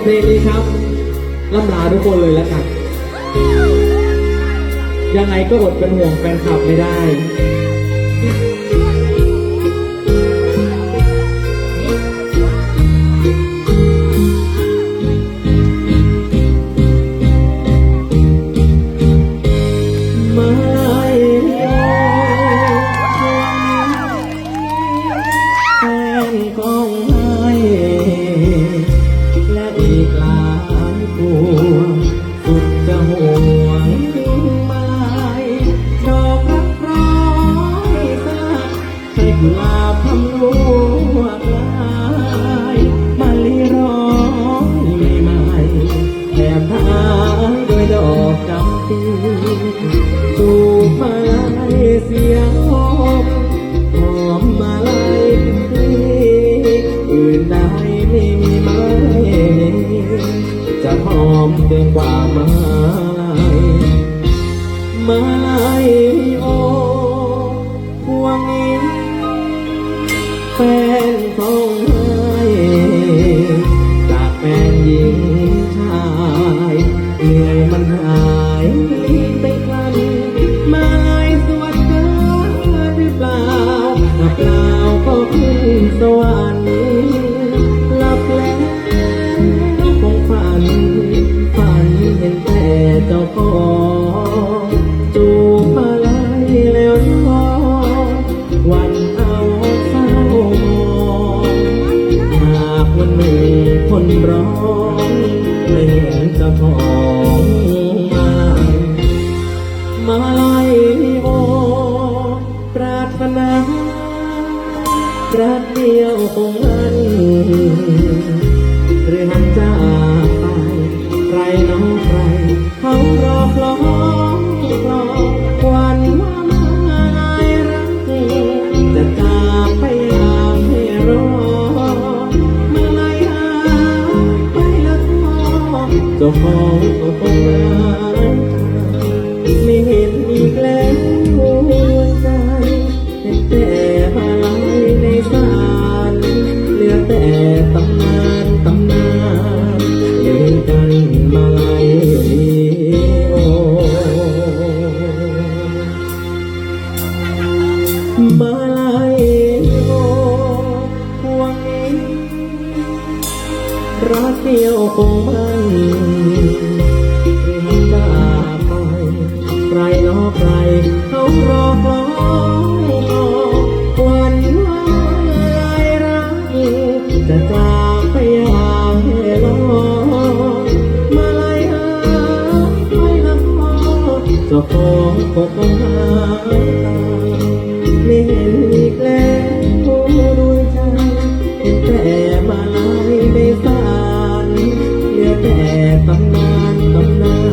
บทเพลงนี้ครับล่ำลาทุกคนเลยแล้วกันยังไงก็อดเป็นห่วงแฟนคลับไม่ได้ ลาพำลวกลายมาลีร้อยใหม่ๆแอบท้ายด้วยดอกจำปีจูบมาลัยเสียงหอมหอมมาลัยที่อื่นใดไม่มีไหมจะหอมเกินกว่ามาลัยมาลัย นของให้จากแฟนหญิงชายเหนื่อยมันหายไป ร้องเห็นเจ้าของมามาลายโอปรารถนารักเดียวคงอัน ก็มองก็คงมาไม่เห็นอีกแล้วหัวใจเห็นแต่มาลายในสารเหลือแต่ตำนานตำนาน รักเดียวคงไมันเรียนจากไปใครนอใครเขารอคองรอวันว่าลายรักจะจากไปอย่างให้รอมาลายหายไปละพอจ้าของค ตำนานตำนาน